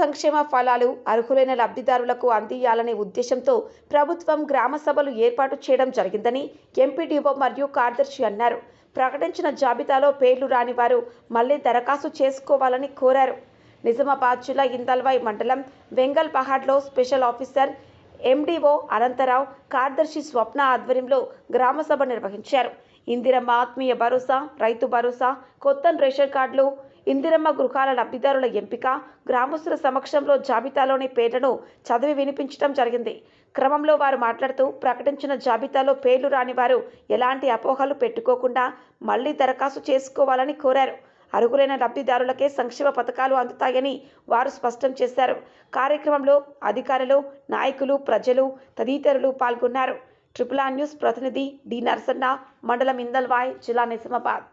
సంక్షేమ ఫలాలు అర్హులైన లబ్ధిదారులకు అందియాలనే ఉద్దేశంతో ప్రభుత్వం గ్రామ సభలు ఏర్పాటు చేయడం జరిగిందని ఎంపీడీఓ మరియు కార్యదర్శి అన్నారు. ప్రకటించిన జాబితాలో పేర్లు రాని వారు మళ్ళీ దరఖాస్తు చేసుకోవాలని కోరారు. నిజామాబాద్ జిల్లా ఇందల్వాయి మండలం వెంగల్ పహాడ్లో స్పెషల్ ఆఫీసర్ ఎండీఓ అనంతరావు కార్యదర్శి స్వప్న ఆధ్వర్యంలో గ్రామసభ నిర్వహించారు. ఇందిరమ్మ ఆత్మీయ భరోసా రైతు భరోసా కొత్త రేషన్ కార్డులు ఇందిరమ్మ గృహాల లబ్ధిదారుల ఎంపిక గ్రామస్తుల సమక్షంలో జాబితాలోని పేర్లను చదివి వినిపించడం జరిగింది. క్రమంలో వారు మాట్లాడుతూ ప్రకటించిన జాబితాలో పేర్లు రాని వారు ఎలాంటి అపోహలు పెట్టుకోకుండా మళ్ళీ దరఖాస్తు చేసుకోవాలని కోరారు. అర్హులైన లబ్ధిదారులకే సంక్షేమ పథకాలు అందుతాయని వారు స్పష్టం చేశారు. కార్యక్రమంలో అధికారులు నాయకులు ప్రజలు తదితరులు పాల్గొన్నారు. ట్రిపుల్ ఆర్ న్యూస్ ప్రతినిధి డి నరసన్న మండలం ఇందల్వాయ్ జిల్లా నిజామాబాద్.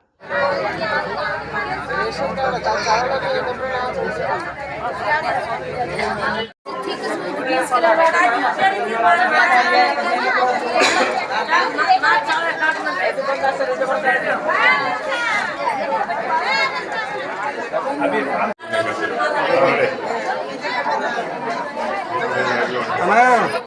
Come on.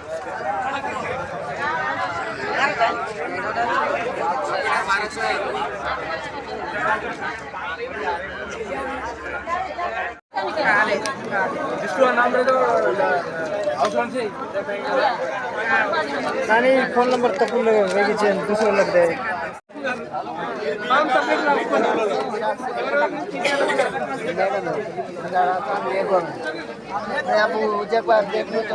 కానీ ఫోన్ నెంబర్ తప్పు వేగించాను दूसरे लगता है नाम सबमिट मैं आप उज्जैन पर देख लो तो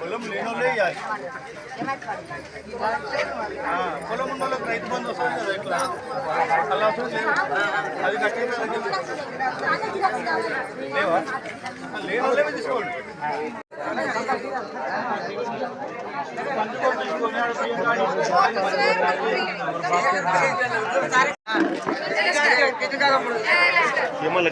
పొలం లేనోళ్ళే ఇవ్వాలి ఆ, పొలం ఉన్న వాళ్ళకి రైతు బంధు వస్తుంది కదా ఇట్లా అలా అవసరం లేదు అది కట్టే లేవా లేనోళ్ళే తీసుకోండి ఏమన్నా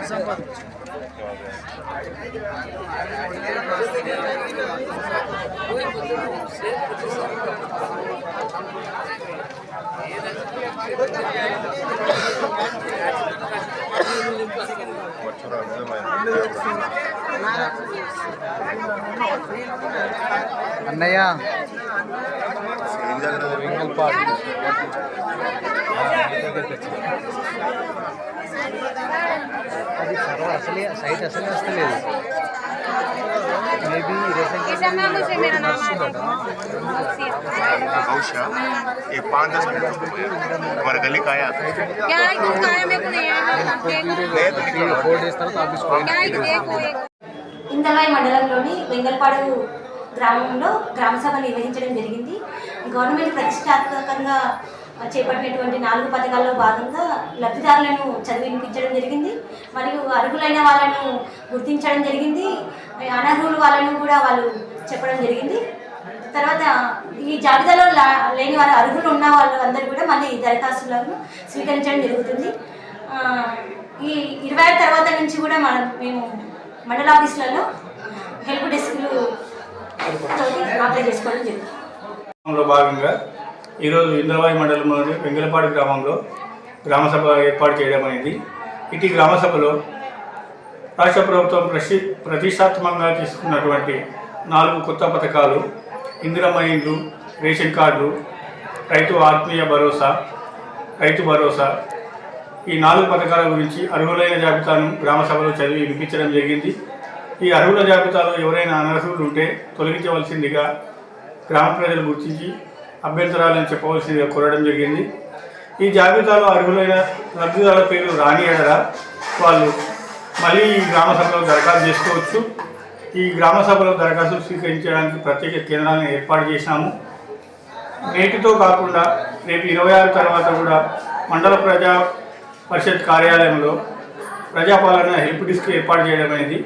తెచ్చుకో అన్నయ్య అది సర్వర్ అసలే సైట్ అసలే వస్తలేదు మేబీ రేషన్ गौशा ये पाँच दस मिनट हमारे गली का आया क्या कुछ खाया मेरे को नहीं है देखो ఫోర్ డేస్ తర్వాత ఆఫీస్ क्या है देखो एक ఇందలాయి మండలంలోని వెంగల్పాడు గ్రామంలో గ్రామ సభ నిర్వహించడం జరిగింది గవర్నమెంట్ ప్రతిష్టాత్మకంగా చేపట్టినటువంటి నాలుగు పథకాల్లో భాగంగా లబ్ధిదారులను చదివింపించడం జరిగింది. మరియు అర్హులైన వాళ్ళను గుర్తించడం జరిగింది. అనర్హులు వాళ్ళను కూడా వాళ్ళు చెప్పడం జరిగింది. తర్వాత ఈ జాబితాలో లా- లేని వారు అర్హులు ఉన్న వాళ్ళు అందరూ కూడా మళ్ళీ దరఖాస్తులను స్వీకరించడం జరుగుతుంది. ఈ ఇరవై ఆరు తర్వాత నుంచి కూడా మనం మేము మండల ఆఫీసులలో హెల్ప్ డెస్క్లు అప్లై చేసుకోవడం జరుగుతుంది. భాగంగా ఈరోజు ఇంద్రవాయి మండలంలోని వెంగలపాడు గ్రామంలో గ్రామసభ ఏర్పాటు చేయడం అనేది. ఇటు గ్రామసభలో రాష్ట్ర ప్రభుత్వం ప్రతి ప్రతిష్టాత్మకంగా తీసుకున్నటువంటి నాలుగు కొత్త పథకాలు ఇందిరమ్మ ఇండ్లు రేషన్ కార్డు రైతు ఆత్మీయ భరోసా రైతు భరోసా ఈ నాలుగు పథకాల గురించి అర్హులైన జాబితాను గ్రామసభలో చదివి వినిపించడం జరిగింది. ఈ అర్హుల జాబితాలో ఎవరైనా అనర్హులు ఉంటే తొలగించవలసిందిగా గ్రామ ప్రజలు గుర్తించి అభ్యంతరాలని చెప్పవలసిందిగా కోరడం జరిగింది. ఈ జాబితాలో అర్హులైన లబ్ధిదారుల పేర్లు రాని ఎడరా వాళ్ళు మళ్ళీ ఈ గ్రామ సభలో దరఖాస్తు చేసుకోవచ్చు. ఈ గ్రామ సభలో దరఖాస్తు స్వీకరించడానికి ప్రత్యేక కేంద్రాలను ఏర్పాటు చేశాము. నేటితో కాకుండా రేపు ఇరవై ఆరు తర్వాత కూడా మండల ప్రజా పరిషత్ కార్యాలయంలో ప్రజాపాలన హెల్ప్ డిస్క్ ఏర్పాటు చేయడం అనేది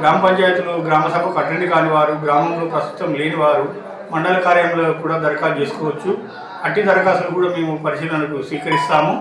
గ్రామ పంచాయతీలు గ్రామ సభకు అటెండ్ కాని వారు గ్రామంలో ప్రస్తుతం లేని వారు మండల కార్యాలయంలో కూడా దరఖాస్తు చేసుకోవచ్చు. అట్టి దరఖాస్తులు కూడా మేము పరిశీలనకు స్వీకరిస్తాము.